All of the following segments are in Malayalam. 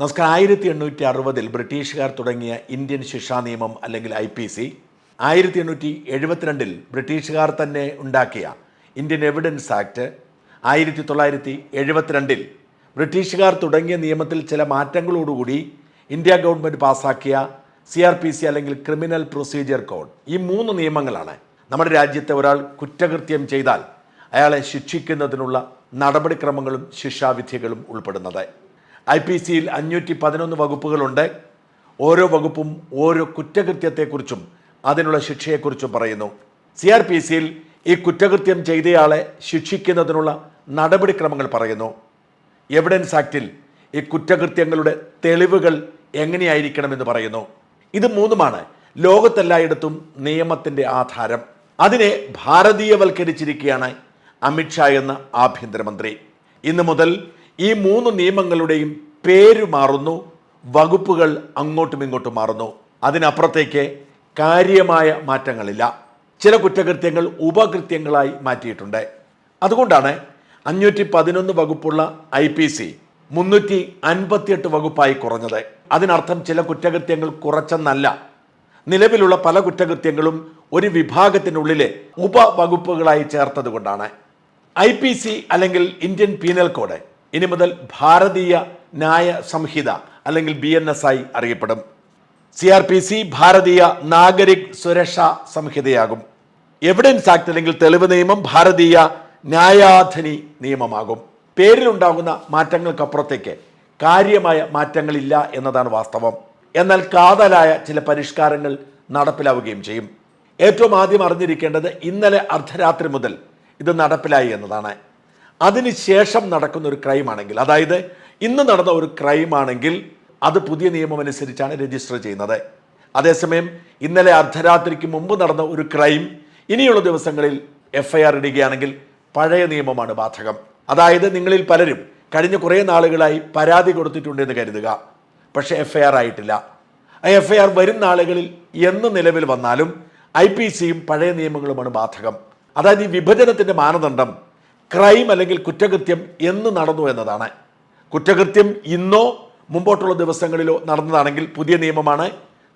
നമസ്കാരം. ആയിരത്തി എണ്ണൂറ്റി അറുപതിൽ ബ്രിട്ടീഷുകാർ തുടങ്ങിയ ഇന്ത്യൻ ശിക്ഷാ നിയമം അല്ലെങ്കിൽ ഐ പി സി ആയിരത്തി എണ്ണൂറ്റി എഴുപത്തിരണ്ടിൽ ബ്രിട്ടീഷുകാർ തന്നെ ഉണ്ടാക്കിയ ഇന്ത്യൻ എവിഡൻസ് ആക്ട് ആയിരത്തി തൊള്ളായിരത്തി എഴുപത്തിരണ്ടിൽ ബ്രിട്ടീഷുകാർ തുടങ്ങിയ നിയമത്തിൽ ചില മാറ്റങ്ങളോടുകൂടി ഇന്ത്യ ഗവൺമെന്റ് പാസ്സാക്കിയ സി ആർ പി സി അല്ലെങ്കിൽ ക്രിമിനൽ പ്രൊസീജിയർ കോഡ്. ഈ മൂന്ന് നിയമങ്ങളാണ് നമ്മുടെ രാജ്യത്തെ ഒരാൾ കുറ്റകൃത്യം ചെയ്താൽ അയാളെ ശിക്ഷിക്കുന്നതിനുള്ള നടപടിക്രമങ്ങളും ശിക്ഷാവിധികളും ഉൾപ്പെടുന്നത്. ഐ പി സിയിൽ അഞ്ഞൂറ്റി പതിനൊന്ന് വകുപ്പുകളുണ്ട്. ഓരോ വകുപ്പും ഓരോ കുറ്റകൃത്യത്തെക്കുറിച്ചും അതിനുള്ള ശിക്ഷയെക്കുറിച്ചും പറയുന്നു. സി ആർ പി സിയിൽ ഈ കുറ്റകൃത്യം ചെയ്തയാളെ ശിക്ഷിക്കുന്നതിനുള്ള നടപടിക്രമങ്ങൾ പറയുന്നു. എവിഡൻസ് ആക്ടിൽ ഈ കുറ്റകൃത്യങ്ങളുടെ തെളിവുകൾ എങ്ങനെയായിരിക്കണമെന്ന് പറയുന്നു. ഇത് മൂന്നുമാണ് ലോകത്തെല്ലായിടത്തും നിയമത്തിന്റെ ആധാരം. അതിനെ ഭാരതീയവൽക്കരിച്ചിരിക്കുകയാണ് അമിത്ഷാ എന്ന ആഭ്യന്തരമന്ത്രി. ഇന്നു മുതൽ ഈ മൂന്ന് നിയമങ്ങളുടെയും പേര് മാറുന്നു വകുപ്പുകൾ അങ്ങോട്ടും ഇങ്ങോട്ടും മാറുന്നു. അതിനപ്പുറത്തേക്ക് കാര്യമായ മാറ്റങ്ങളില്ല. ചില കുറ്റകൃത്യങ്ങൾ ഉപകൃത്യങ്ങളായി മാറ്റിയിട്ടുണ്ട്. അതുകൊണ്ടാണ് അഞ്ഞൂറ്റി പതിനൊന്ന് വകുപ്പുള്ള ഐ പി സി മുന്നൂറ്റി അൻപത്തിയെട്ട് വകുപ്പായി കുറഞ്ഞത്. അതിനർത്ഥം ചില കുറ്റകൃത്യങ്ങൾ കുറച്ചെന്നല്ല. നിലവിലുള്ള പല കുറ്റകൃത്യങ്ങളും ഒരു വിഭാഗത്തിനുള്ളിലെ ഉപവകുപ്പുകളായി ചേർത്തത് കൊണ്ടാണ് ഐ പി സി അല്ലെങ്കിൽ ഇന്ത്യൻ പീനൽ കോഡ് ഇനി മുതൽ ഭാരതീയ ന്യായ സംഹിത അല്ലെങ്കിൽ ബി എൻ എസ് ആയി അറിയപ്പെടും. C R P C Bharatiya Nagarik Suraksha സംഹിതയാകും. Evidence act അല്ലെങ്കിൽ തെളിവ് നിയമം ഭാരതീയ ന്യായാധനി നിയമമാകും. പേരിലുണ്ടാകുന്ന മാറ്റങ്ങൾക്കപ്പുറത്തേക്ക് കാര്യമായ മാറ്റങ്ങളില്ല എന്നതാണ് വാസ്തവം. എന്നാൽ കാതലായ ചില പരിഷ്കാരങ്ങൾ നടപ്പിലാവുകയും ചെയ്യും. ഏറ്റവും ആദ്യം അറിഞ്ഞിരിക്കേണ്ടത് ഇന്നലെ അർദ്ധരാത്രി മുതൽ ഇത് നടപ്പിലായി എന്നതാണ്. അതിനുശേഷം നടക്കുന്ന ഒരു ക്രൈം ആണെങ്കിൽ അതായത് ഇന്ന് നടന്ന ഒരു ക്രൈം ആണെങ്കിൽ അത് പുതിയ നിയമം അനുസരിച്ചാണ് രജിസ്റ്റർ ചെയ്യുന്നത്. അതേസമയം ഇന്നലെ അർദ്ധരാത്രിക്ക് മുമ്പ് നടന്ന ഒരു ക്രൈം ഇനിയുള്ള ദിവസങ്ങളിൽ എഫ് ഐ ആർ ഇടുകയാണെങ്കിൽ പഴയ നിയമമാണ് ബാധകം. അതായത് നിങ്ങളിൽ പലരും കഴിഞ്ഞ കുറേ നാളുകളായി പരാതി കൊടുത്തിട്ടുണ്ടെന്ന് കരുതുക. പക്ഷേ എഫ് ഐ ആർ ആയിട്ടില്ല. ആ എഫ് ഐ ആർ വരും നാളുകളിൽ എന്ന് നിലവിൽ വന്നാലും ഐ പി സിയും പഴയ നിയമങ്ങളുമാണ് ബാധകം. അതായത് ഈ വിഭജനത്തിന്റെ മാനദണ്ഡം ക്രൈം അല്ലെങ്കിൽ കുറ്റകൃത്യം എന്ന് നടന്നു എന്നതാണ്. കുറ്റകൃത്യം ഇന്നോ മുമ്പോട്ടുള്ള ദിവസങ്ങളിലോ നടന്നതാണെങ്കിൽ പുതിയ നിയമമാണ്.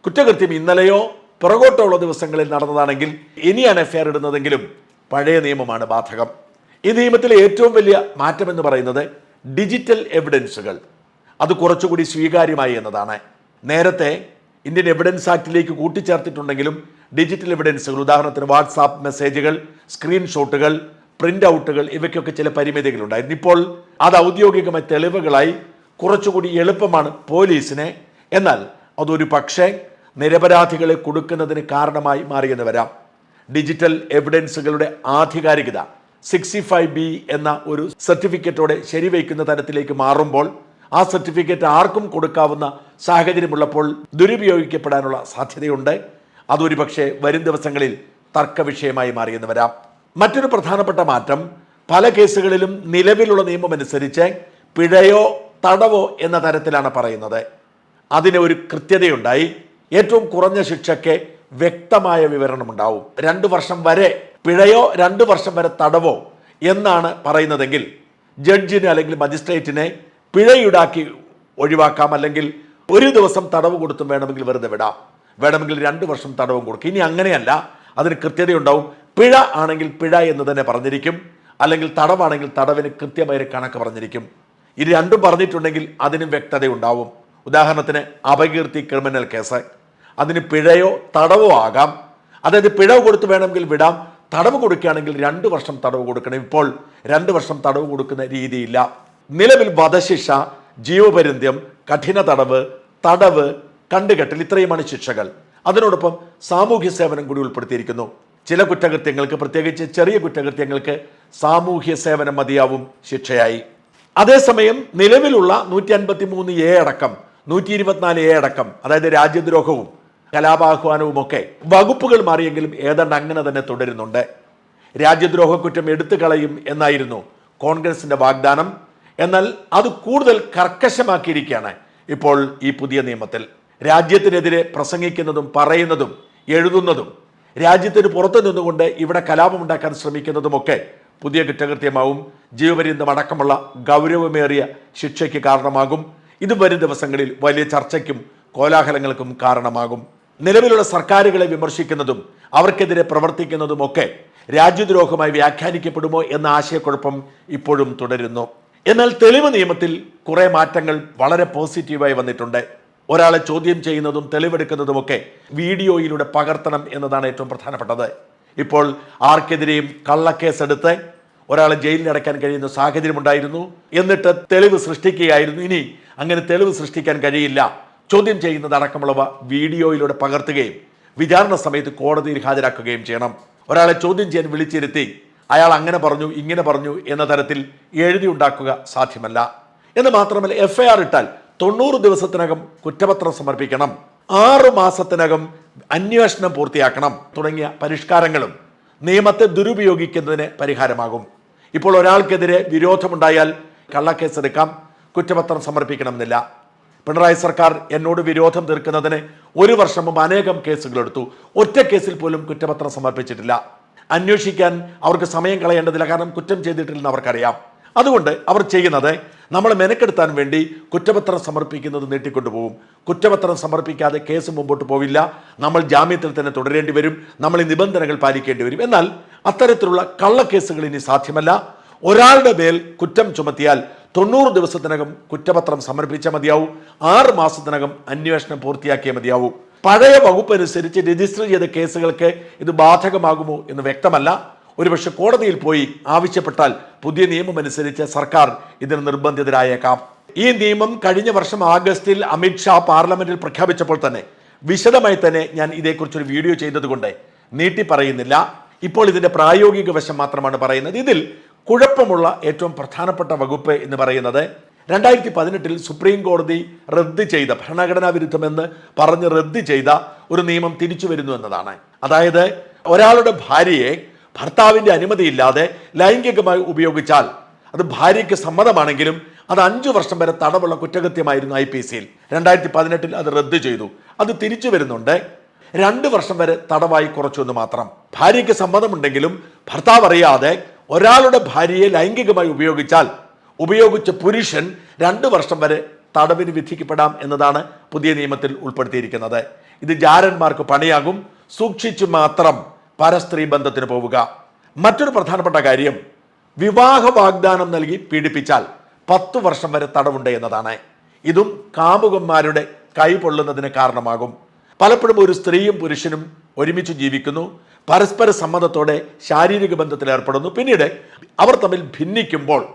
കുറ്റകൃത്യം ഇന്നലെയോ പുറകോട്ടുള്ള ദിവസങ്ങളിൽ നടന്നതാണെങ്കിൽ ഇനിയാണ് എഫ് ആർ ഇടുന്നതെങ്കിലും പഴയ നിയമമാണ് ബാധകം. ഈ നിയമത്തിലെ ഏറ്റവും വലിയ മാറ്റം എന്ന് പറയുന്നത് ഡിജിറ്റൽ എവിഡൻസുകൾ. അത് കുറച്ചുകൂടി സ്വീകാര്യമായി എന്നതാണ്. നേരത്തെ ഇന്ത്യൻ എവിഡൻസ് ആക്ടിലേക്ക് കൂട്ടിച്ചേർത്തിട്ടുണ്ടെങ്കിലും ഡിജിറ്റൽ എവിഡൻസുകൾ ഉദാഹരണത്തിന് വാട്സാപ്പ് മെസ്സേജുകൾ സ്ക്രീൻഷോട്ടുകൾ പ്രിന്റ് ഔട്ടുകൾ ഇവയ്ക്കൊക്കെ ചില പരിമിതികളുണ്ടായിരുന്നു ഇപ്പോൾ അത് ഔദ്യോഗികമായ തെളിവുകളായി കുറച്ചുകൂടി എളുപ്പമാണ് പോലീസിനെ. എന്നാൽ അതൊരു പക്ഷേ നിരപരാധികളെ കൊടുക്കുന്നതിന് കാരണമായി മാറിയെന്ന് വരാം. ഡിജിറ്റൽ എവിഡൻസുകളുടെ ആധികാരികത സിക്സ്റ്റി ഫൈവ് ബി എന്ന ഒരു സർട്ടിഫിക്കറ്റോടെ ശരിവയ്ക്കുന്ന തരത്തിലേക്ക് മാറുമ്പോൾ ആ സർട്ടിഫിക്കറ്റ് ആർക്കും കൊടുക്കാവുന്ന സാഹചര്യമുള്ളപ്പോൾ ദുരുപയോഗിക്കപ്പെടാനുള്ള സാധ്യതയുണ്ട്. അതൊരു പക്ഷേ വരും ദിവസങ്ങളിൽ തർക്കവിഷയമായി മാറിയെന്ന് വരാം. മറ്റൊരു പ്രധാനപ്പെട്ട മാറ്റം പല കേസുകളിലും നിലവിലുള്ള നിയമം അനുസരിച്ച് പിഴയോ തടവോ എന്ന തരത്തിലാണ് പറയുന്നത്. അതിന് ഒരു കൃത്യതയുണ്ടായി. ഏറ്റവും കുറഞ്ഞ ശിക്ഷയ്ക്ക് വ്യക്തമായ വിവരണമുണ്ടാവും. രണ്ട് വർഷം വരെ പിഴയോ രണ്ട് വർഷം വരെ തടവോ എന്നാണ് പറയുന്നതെങ്കിൽ ജഡ്ജിനെ അല്ലെങ്കിൽ മജിസ്ട്രേറ്റിനെ പിഴയുടാക്കി ഒഴിവാക്കാം. അല്ലെങ്കിൽ ഒരു ദിവസം തടവ് കൊടുത്തും വേണമെങ്കിൽ വെറുതെ വിടാം. വേണമെങ്കിൽ രണ്ട് വർഷം തടവും കൊടുക്കും. ഇനി അങ്ങനെയല്ല. അതിന് കൃത്യതയുണ്ടാവും. പിഴ ആണെങ്കിൽ പിഴ എന്ന് തന്നെ പറഞ്ഞിരിക്കും. അല്ലെങ്കിൽ തടവാണെങ്കിൽ തടവിന് കൃത്യമായ ഒരു കണക്ക് പറഞ്ഞിരിക്കും. ഇത് രണ്ടും പറഞ്ഞിട്ടുണ്ടെങ്കിൽ അതിനും വ്യക്തതയുണ്ടാവും ഉദാഹരണത്തിന് അപകീർത്തി ക്രിമിനൽ കേസ്. അതിന് പിഴയോ തടവോ ആകാം. അതായത് പിഴവ് കൊടുത്ത് വേണമെങ്കിൽ വിടാം. തടവ് കൊടുക്കുകയാണെങ്കിൽ രണ്ട് വർഷം തടവ് കൊടുക്കണം. ഇപ്പോൾ രണ്ട് വർഷം തടവ് കൊടുക്കുന്ന രീതിയില്ല. നിലവിൽ വധശിക്ഷ ജീവപര്യന്തം കഠിന തടവ് തടവ് കണ്ടുകെട്ടൽ ഇത്രയുമാണ് ശിക്ഷകൾ. അതിനോടൊപ്പം സാമൂഹ്യ സേവനം കൂടി ഉൾപ്പെടുത്തിയിരിക്കുന്നു. ചില കുറ്റകൃത്യങ്ങൾക്ക് പ്രത്യേകിച്ച് ചെറിയ കുറ്റകൃത്യങ്ങൾക്ക് സാമൂഹ്യ സേവനം മതിയാവും ശിക്ഷയായി. അതേസമയം നിലവിലുള്ള നൂറ്റി അൻപത്തി മൂന്ന് എ അടക്കം നൂറ്റി ഇരുപത്തിനാല് എ അടക്കം അതായത് രാജ്യദ്രോഹവും കലാപാഹ്വാനവും ഒക്കെ വകുപ്പുകൾ മാറിയെങ്കിലും ഏതാണ്ട് അങ്ങനെ തന്നെ തുടരുന്നുണ്ട്. രാജ്യദ്രോഹ കുറ്റം എടുത്തു കളയും എന്നായിരുന്നു കോൺഗ്രസിന്റെ വാഗ്ദാനം. എന്നാൽ അത് കൂടുതൽ കർക്കശമാക്കിയിരിക്കുകയാണ് ഇപ്പോൾ ഈ പുതിയ നിയമത്തിൽ. രാജ്യത്തിനെതിരെ പ്രസംഗിക്കുന്നതും പറയുന്നതും എഴുതുന്നതും രാജ്യത്തിന് പുറത്തു നിന്നുകൊണ്ട് ഇവിടെ കലാപമുണ്ടാക്കാൻ ശ്രമിക്കുന്നതുമൊക്കെ പുതിയ കുറ്റകൃത്യമാവും. ജീവപര്യന്തം അടക്കമുള്ള ഗൗരവമേറിയ ശിക്ഷയ്ക്ക് കാരണമാകും. ഇത് വരും ദിവസങ്ങളിൽ വലിയ ചർച്ചയ്ക്കും കോലാഹലങ്ങൾക്കും കാരണമാകും. നിലവിലുള്ള സർക്കാരുകളെ വിമർശിക്കുന്നതും അവർക്കെതിരെ പ്രവർത്തിക്കുന്നതുമൊക്കെ രാജ്യദ്രോഹമായി വ്യാഖ്യാനിക്കപ്പെടുമോ എന്ന ആശയക്കുഴപ്പം ഇപ്പോഴും തുടരുന്നു. എന്നാൽ തെളിവ് നിയമത്തിൽ കുറേ മാറ്റങ്ങൾ വളരെ പോസിറ്റീവായി വന്നിട്ടുണ്ട്. ഒരാളെ ചോദ്യം ചെയ്യുന്നതും തെളിവെടുക്കുന്നതുമൊക്കെ വീഡിയോയിലൂടെ പകർത്തണം എന്നതാണ് ഏറ്റവും പ്രധാനപ്പെട്ടത്. ഇപ്പോൾ ആർക്കെതിരെയും കള്ളക്കേസെടുത്ത് ഒരാളെ ജയിലിൽ അടയ്ക്കാൻ കഴിയുന്ന സാഹചര്യമുണ്ടായിരുന്നു. എന്നിട്ട് തെളിവ് സൃഷ്ടിക്കുകയായിരുന്നു. ഇനി അങ്ങനെ തെളിവ് സൃഷ്ടിക്കാൻ കഴിയില്ല. ചോദ്യം ചെയ്യുന്നതടക്കമുള്ളവ വീഡിയോയിലൂടെ പകർത്തുകയും വിചാരണ സമയത്ത് കോടതിയിൽ ഹാജരാക്കുകയും ചെയ്യണം. ഒരാളെ ചോദ്യം ചെയ്യാൻ വിളിച്ചിരുത്തി അയാൾ അങ്ങനെ പറഞ്ഞു ഇങ്ങനെ പറഞ്ഞു എന്ന തരത്തിൽ എഴുതി ഉണ്ടാക്കുക സാധ്യമല്ല. എന്ന് മാത്രമല്ല എഫ്ഐആർ ഇട്ടാൽ തൊണ്ണൂറ് ദിവസത്തിനകം കുറ്റപത്രം സമർപ്പിക്കണം. ആറു മാസത്തിനകം അന്വേഷണം പൂർത്തിയാക്കണം. തുടങ്ങിയ പരിഷ്കാരങ്ങളും നിയമത്തെ ദുരുപയോഗിക്കുന്നതിന് പരിഹാരമാകും. ഇപ്പോൾ ഒരാൾക്കെതിരെ വിരോധമുണ്ടായാൽ കള്ളക്കേസെടുക്കാം. കുറ്റപത്രം സമർപ്പിക്കണമെന്നില്ല. പിണറായി സർക്കാർ എന്നോട് വിരോധം തീർക്കുന്നതിന് ഒരു വർഷം മുമ്പ് അനേകം കേസുകൾ എടുത്തു. ഒറ്റ കേസിൽ പോലും കുറ്റപത്രം സമർപ്പിച്ചിട്ടില്ല. അന്വേഷിക്കാൻ അവർക്ക് സമയം കളയേണ്ടതില്ല. കാരണം കുറ്റം ചെയ്തിട്ടില്ലെന്ന് അവർക്കറിയാം. അതുകൊണ്ട് അവർ ചെയ്യുന്നത് നമ്മൾ മെനക്കെടുത്താൻ വേണ്ടി കുറ്റപത്രം സമർപ്പിക്കുന്നത് നീട്ടിക്കൊണ്ടുപോകും. കുറ്റപത്രം സമർപ്പിക്കാതെ കേസ് മുമ്പോട്ട് പോവില്ല. നമ്മൾ ജാമ്യത്തിൽ തന്നെ തുടരേണ്ടി വരും. നമ്മൾ ഈ നിബന്ധനകൾ പാലിക്കേണ്ടി വരും. എന്നാൽ അത്തരത്തിലുള്ള കള്ളക്കേസുകൾ ഇനി സാധ്യമല്ല. ഒരാളുടെ മേൽ കുറ്റം ചുമത്തിയാൽ തൊണ്ണൂറ് ദിവസത്തിനകം കുറ്റപത്രം സമർപ്പിച്ചാൽ മതിയാവും. ആറ് മാസത്തിനകം അന്വേഷണം പൂർത്തിയാക്കിയാൽ മതിയാവും. പഴയ വകുപ്പ് അനുസരിച്ച് രജിസ്റ്റർ ചെയ്ത കേസുകൾക്ക് ഇത് ബാധകമാകുമോ എന്ന് വ്യക്തമല്ല. ഒരുപക്ഷെ കോടതിയിൽ പോയി ആവശ്യപ്പെട്ടാൽ പുതിയ നിയമം അനുസരിച്ച് സർക്കാർ ഇതിന് നിർബന്ധിതരായേക്കാം. ഈ നിയമം കഴിഞ്ഞ വർഷം ആഗസ്റ്റിൽ അമിത്ഷാ പാർലമെന്റിൽ പ്രഖ്യാപിച്ചപ്പോൾ തന്നെ വിശദമായി തന്നെ ഞാൻ ഇതേക്കുറിച്ചൊരു വീഡിയോ ചെയ്തതുകൊണ്ട് നീട്ടി പറയുന്നില്ല. ഇപ്പോൾ ഇതിന്റെ പ്രായോഗിക വശം മാത്രമാണ് പറയുന്നത്. ഇതിൽ കുഴപ്പമുള്ള ഏറ്റവും പ്രധാനപ്പെട്ട വകുപ്പ് എന്ന് പറയുന്നത് രണ്ടായിരത്തി പതിനെട്ടിൽ സുപ്രീം കോടതി റദ്ദ് ചെയ്ത ഭരണഘടനാ വിരുദ്ധമെന്ന് പറഞ്ഞ് റദ്ദ് ചെയ്ത ഒരു നിയമം തിരിച്ചു വരുന്നു എന്നതാണ്. അതായത് ഒരാളുടെ ഭാര്യയെ ഭർത്താവിന്റെ അനുമതിയില്ലാതെ ലൈംഗികമായി ഉപയോഗിച്ചാൽ അത് ഭാര്യയ്ക്ക് സമ്മതമാണെങ്കിലും അത് അഞ്ചു വർഷം വരെ തടവുള്ള കുറ്റകൃത്യമായിരുന്നു ഐ പി സിയിൽ. രണ്ടായിരത്തി പതിനെട്ടിൽ അത് റദ്ദ് ചെയ്തു. അത് തിരിച്ചു വരുന്നുണ്ട്. രണ്ട് വർഷം വരെ തടവായി കുറച്ചു എന്ന് മാത്രം. ഭാര്യയ്ക്ക് സമ്മതമുണ്ടെങ്കിലും ഭർത്താവ് അറിയാതെ ഒരാളുടെ ഭാര്യയെ ലൈംഗികമായി ഉപയോഗിച്ചാൽ ഉപയോഗിച്ച പുരുഷൻ രണ്ട് വർഷം വരെ തടവിന് വിധിക്കപ്പെടാം എന്നതാണ് പുതിയ നിയമത്തിൽ ഉൾപ്പെടുത്തിയിരിക്കുന്നത്. ഇത് ജാരന്മാർക്ക് പണിയാകും. സൂക്ഷിച്ചു മാത്രം പരസ്ത്രീ ബന്ധത്തിന് പോവുക. മറ്റൊരു പ്രധാനപ്പെട്ട കാര്യം വിവാഹ വാഗ്ദാനം നൽകി പീഡിപ്പിച്ചാൽ പത്തു വർഷം വരെ തടവുണ്ട് എന്നതാണ്. ഇതും കാമുകന്മാരുടെ കൈ പൊള്ളുന്നതിന് കാരണമാകും. പലപ്പോഴും ഒരു സ്ത്രീയും പുരുഷനും ഒരുമിച്ച് ജീവിക്കുന്നു. പരസ്പര സമ്മതത്തോടെ ശാരീരിക ബന്ധത്തിൽ ഏർപ്പെടുന്നു. പിന്നീട് അവർ തമ്മിൽ ഭിന്നിക്കുമ്പോൾ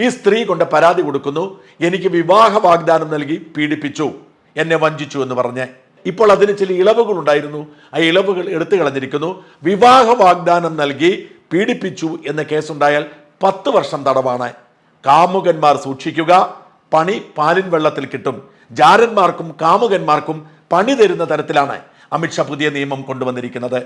ഈ സ്ത്രീ കൊണ്ട് പരാതി കൊടുക്കുന്നു എനിക്ക് വിവാഹ വാഗ്ദാനം നൽകി പീഡിപ്പിച്ചു എന്നെ വഞ്ചിച്ചു എന്ന് പറഞ്ഞ്. ഇപ്പോൾ അതിന് ചില ഇളവുകൾ ഉണ്ടായിരുന്നു ആ ഇളവുകൾ എടുത്തു കളഞ്ഞിരിക്കുന്നു. വിവാഹ വാഗ്ദാനം നൽകി പീഡിപ്പിച്ചു എന്ന കേസുണ്ടായാൽ പത്ത് വർഷം തടവാണ്. കാമുകന്മാർ സൂക്ഷിക്കുക. പണി പാലിൻ വെള്ളത്തിൽ കിട്ടും. ജാരന്മാർക്കും കാമുകന്മാർക്കും പണി തരുന്ന തരത്തിലാണ് അമിത്ഷാ പുതിയ നിയമം കൊണ്ടുവന്നിരിക്കുന്നത്.